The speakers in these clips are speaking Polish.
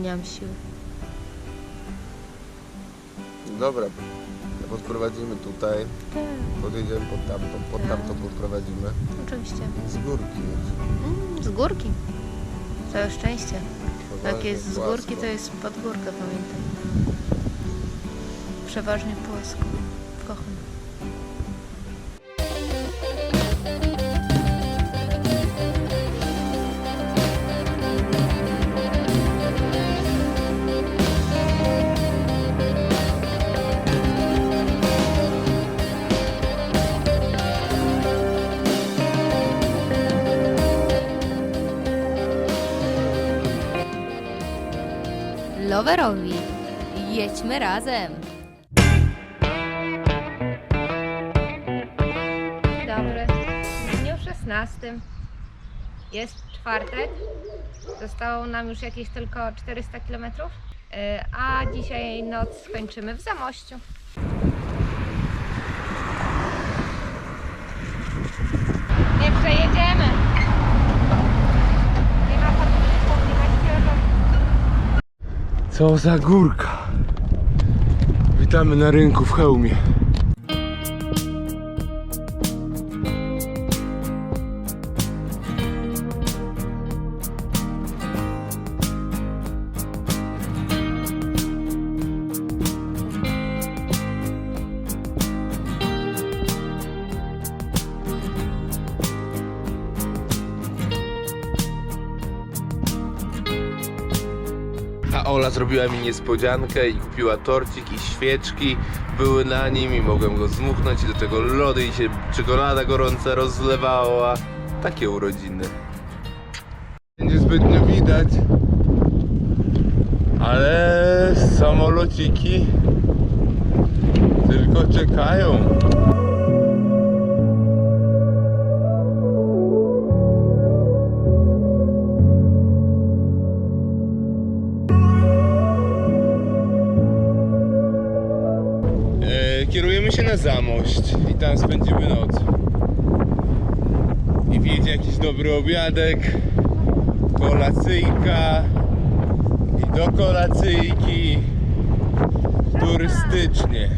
Nie mam siły. Dobra, podprowadzimy tutaj, Tak, podjedziemy pod tamtą, pod tamtą podprowadzimy. oczywiście. Z górki. Mm, z górki. Całe szczęście. Jak Poważnie, jest z płasko. górki, to jest pod górkę, pamiętaj. Przeważnie płasko. Kocham. Loverowi. Jedźmy razem. Dobry. W dniu 16 jest czwartek. Zostało nam już jakieś tylko 400 km, a dzisiaj noc skończymy w Zamościu. Nie przejedziemy. Nie ma podwórków, nie ma śpiewu. Co za górka! Witamy na rynku w Chełmie. Zrobiła mi niespodziankę i kupiła torcik i świeczki. Były na nim i mogłem go zmuchnąć i do tego lody i się czekolada gorąca rozlewała. Takie urodziny. Nie zbytnio widać, ale samolociki tylko czekają. Na Zamość i tam spędzimy noc. I wjedzie jakiś dobry obiadek, kolacyjka i do kolacyjki turystycznie.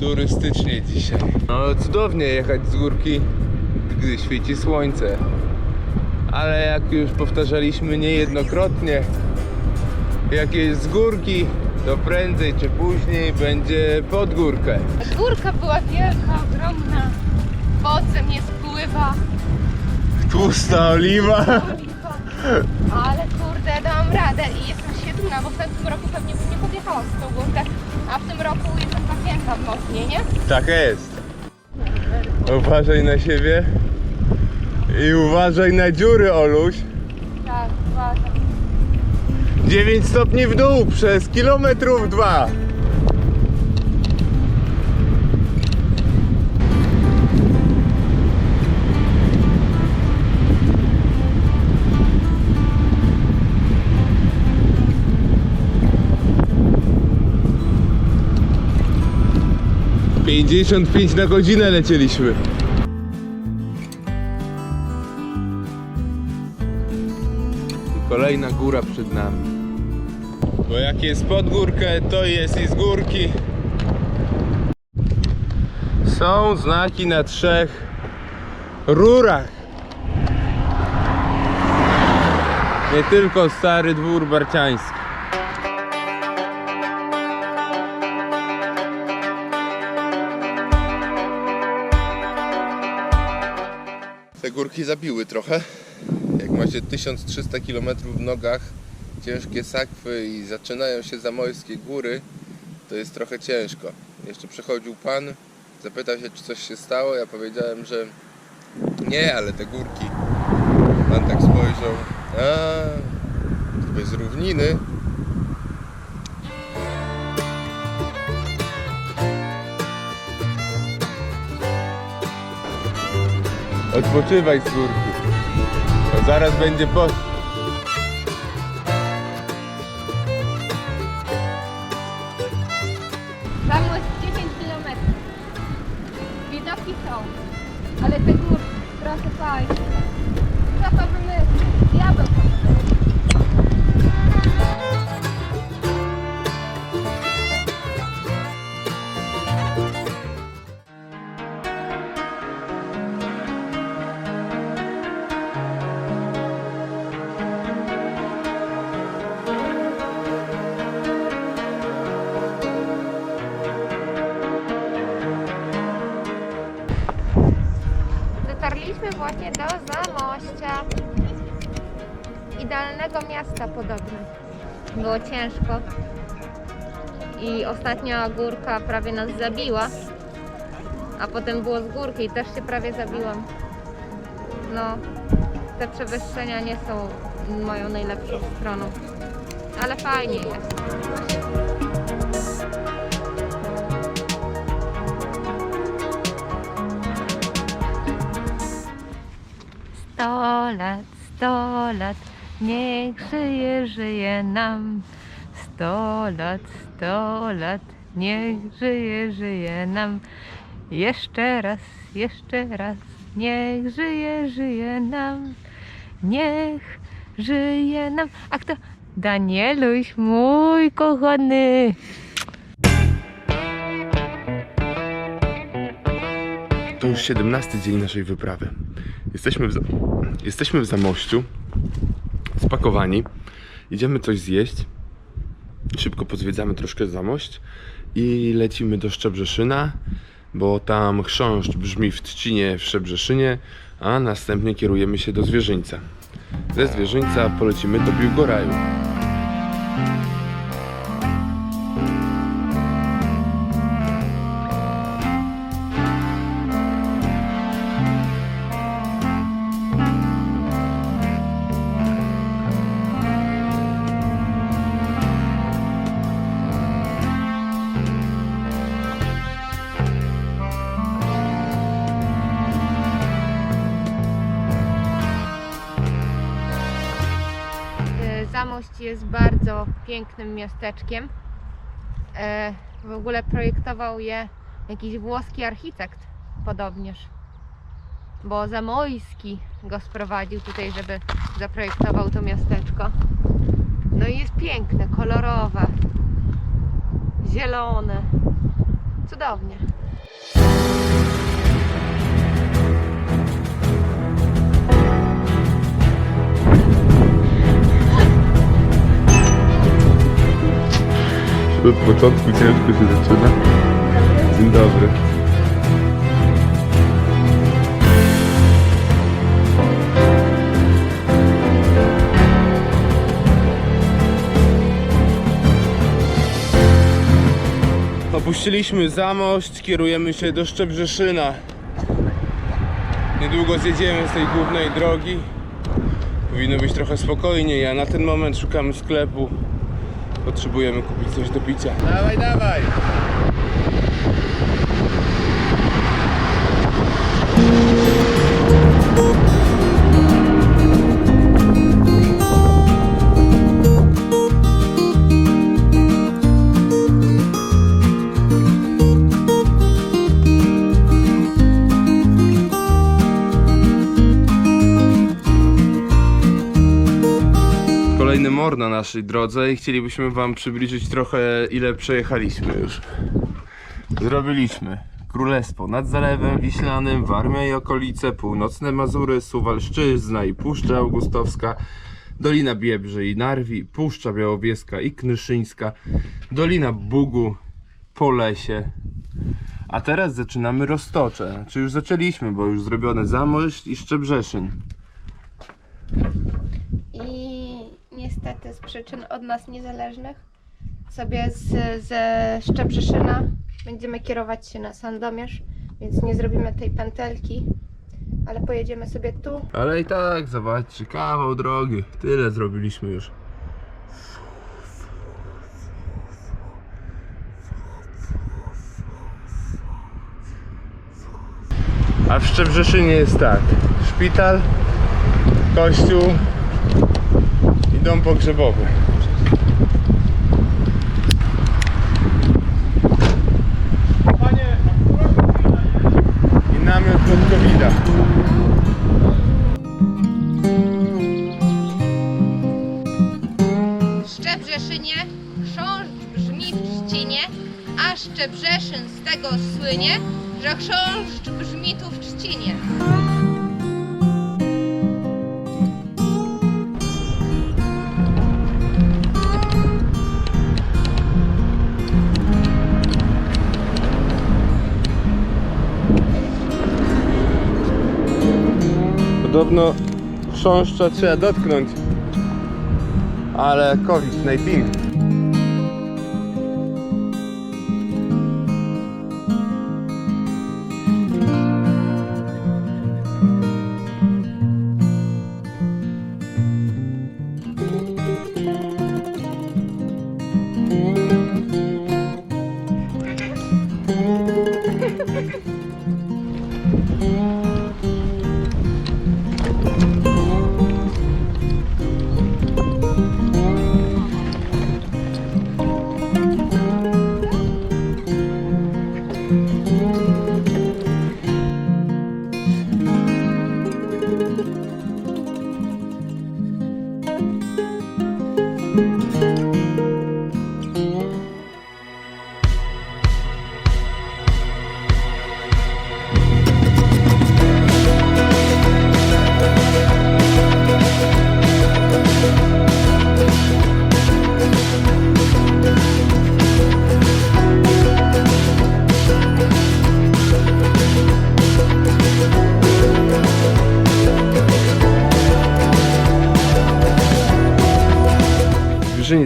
Turystycznie dzisiaj. No cudownie jechać z górki, gdy świeci słońce. Ale jak już powtarzaliśmy niejednokrotnie, jak jest z górki, to prędzej czy później będzie pod górkę. Górka była wielka, ogromna. Wodzem nie spływa. Tłusta oliwa. Ale kurde, dałam radę i jestem świetna, bo w tym roku pewnie bym nie podjechałam z tą górkę, a w tym roku jestem zapięta mocniej, nie? Tak jest. Uważaj na siebie. I uważaj na dziury, Oluś. Tak, uważam. 9 stopni w dół przez kilometrów dwa. Pięćdziesiąt pięć na godzinę lecieliśmy. Kolejna góra przed nami. Bo jak jest pod górkę, to jest i z górki. Są znaki na trzech rurach. Nie tylko stary dwór barciański. Te górki zabiły trochę. Jak macie 1300 km w nogach, ciężkie sakwy i zaczynają się zamojskie góry, to jest trochę ciężko. Jeszcze przychodził pan, zapytał się, czy coś się stało. Ja powiedziałem, że nie, ale te górki. Pan tak spojrzał, a to bez równiny. Odpoczywaj z. To zaraz będzie po... Idealnego miasta podobno. Było ciężko. I ostatnia górka prawie nas zabiła. A potem było z górki i też się prawie zabiłam. No, te przewyższenia nie są moją najlepszą stroną. Ale fajnie jest. Sto lat, sto lat, niech żyje, żyje nam. Sto lat, sto lat, niech żyje, żyje nam. Jeszcze raz, jeszcze raz, niech żyje, żyje nam. Niech żyje nam. A kto? Danieluś, mój kochany. To już 17 dzień naszej wyprawy. Jesteśmy w, jesteśmy w Zamościu, spakowani. Idziemy coś zjeść. Szybko pozwiedzamy troszkę Zamość i lecimy do Szczebrzeszyna, bo tam chrząszcz brzmi w Trzcinie w Szczebrzeszynie, a następnie kierujemy się do Zwierzyńca. Ze Zwierzyńca polecimy do Biłgoraju. Jest bardzo pięknym miasteczkiem. E, W ogóle projektował je jakiś włoski architekt podobnież. Bo Zamojski go sprowadził tutaj, żeby zaprojektował to miasteczko. No i jest piękne, kolorowe, zielone. Cudownie. Od początku ciężko się zaczyna. Dzień dobry. Opuściliśmy Zamość, kierujemy się do Szczebrzeszyna. Niedługo zjedziemy z tej głównej drogi. Powinno być trochę spokojniej, a na ten moment szukamy sklepu. Potrzebujemy kupić coś do picia. Dawaj, dawaj! Mor na naszej drodze i chcielibyśmy Wam przybliżyć trochę ile przejechaliśmy już. Zrobiliśmy Królestwo nad Zalewem Wiślanym, Warmia i okolice, Północne Mazury, Suwalszczyzna i Puszcza Augustowska, Dolina Biebrzy i Narwi, Puszcza Białowieska i Knyszyńska, Dolina Bugu, Polesie. A teraz zaczynamy Roztocze. Czy już zaczęliśmy, bo już zrobione Zamość i Szczebrzeszyn. Niestety z przyczyn od nas niezależnych sobie z, ze Szczebrzeszyna będziemy kierować się na Sandomierz, więc nie zrobimy tej pętelki, ale pojedziemy sobie tu. Ale i tak, zobaczcie, kawał drogi. Tyle zrobiliśmy już. A w Szczebrzeszynie jest tak. Szpital, kościół dom pogrzebowy. I namiot pod covid W Szczebrzeszynie chrząszcz brzmi w trzcinie, a Szczebrzeszyn z tego słynie, że chrząszcz brzmi tu w trzcinie. Podobno chrząszcza trzeba dotknąć. Ale COVID-19.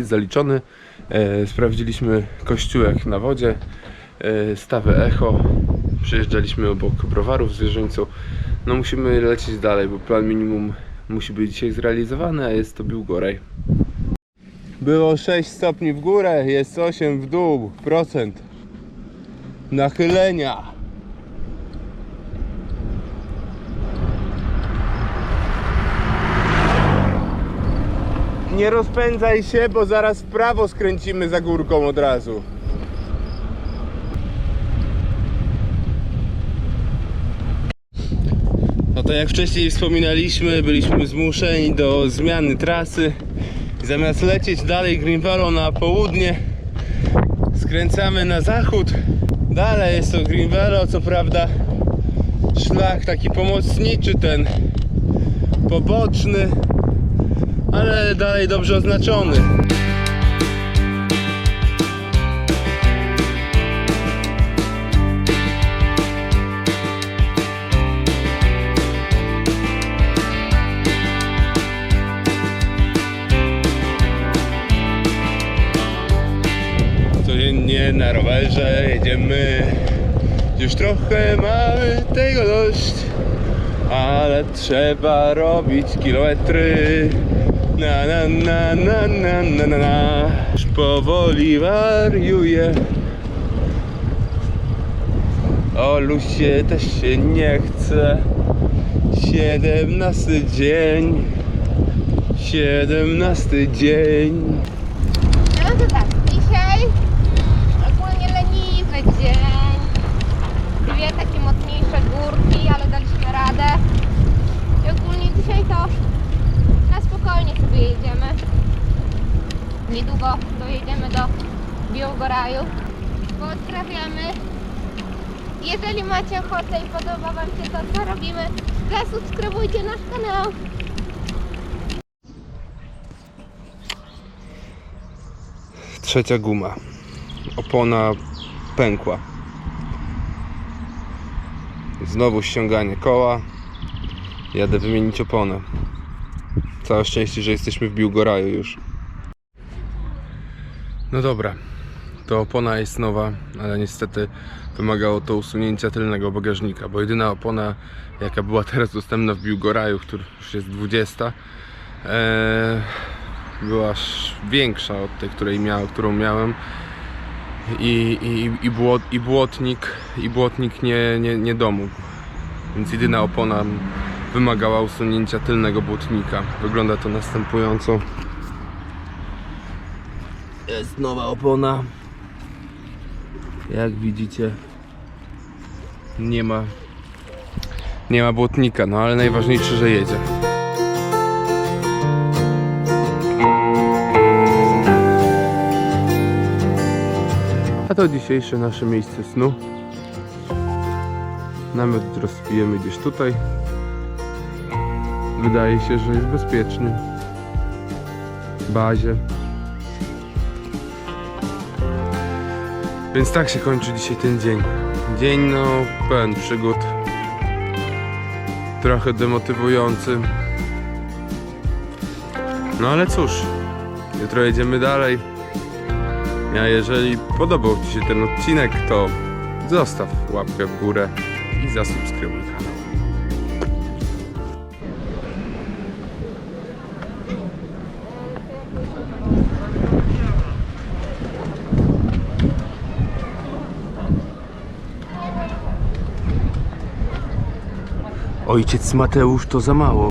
Zaliczony. E, sprawdziliśmy kościółek na wodzie, e, stawę echo. Przejeżdżaliśmy obok browarów w zwierzyńcu. No musimy lecieć dalej, bo plan minimum musi być dzisiaj zrealizowany, a jest to Biłgoraj. Było 6 stopni w górę, jest 8 w dół, procent nachylenia. Nie rozpędzaj się, bo zaraz w prawo skręcimy za górką od razu. No to jak wcześniej wspominaliśmy, byliśmy zmuszeni do zmiany trasy. Zamiast lecieć dalej Greenvallą na południe, skręcamy na zachód. Dalej jest to Greenvallo, co prawda szlak taki pomocniczy, ten poboczny, ale dalej dobrze oznaczony. Codziennie na rowerze jedziemy Już trochę mamy tego dość ale trzeba robić kilometry na na na na na na na na. Już powoli wariuję O lusie też się nie chce. Siedemnasty dzień. Siedemnasty dzień. No to tak, dzisiaj ogólnie leniwy dzień. Dwie takie mocniejsze górki, ale daliśmy radę. I ogólnie dzisiaj to spokojnie sobie jedziemy. Niedługo dojedziemy do Białgoraju. Pozdrawiamy. Jeżeli macie ochotę i podoba Wam się to, co robimy, zasubskrybujcie nasz kanał. Trzecia guma. Opona pękła. Znowu ściąganie koła. Jadę wymienić oponę. Całe szczęście, że jesteśmy w Biłgoraju już. No dobra. To opona jest nowa, ale niestety wymagało to usunięcia tylnego bagażnika, bo jedyna opona, jaka była teraz dostępna w Biłgoraju, który już jest 20, e, była sz- większa od tej, której którą miałem. I, i, i, błot, i błotnik, i błotnik nie, nie, nie domógł. Więc jedyna opona wymagała usunięcia tylnego błotnika. Wygląda to następująco. Jest nowa opona. Jak widzicie, nie ma nie ma błotnika, no ale najważniejsze, że jedzie. A to dzisiejsze nasze miejsce snu. Namiot rozpijemy gdzieś tutaj. Wydaje się, że jest bezpiecznie. W bazie. Więc tak się kończy dzisiaj ten dzień. Dzień no pełen przygód. trochę demotywujący. No ale cóż, jutro jedziemy dalej. A jeżeli podobał Ci się ten odcinek, to zostaw łapkę w górę i zasubskrybuj kanał. Ojciec Mateusz to za mało.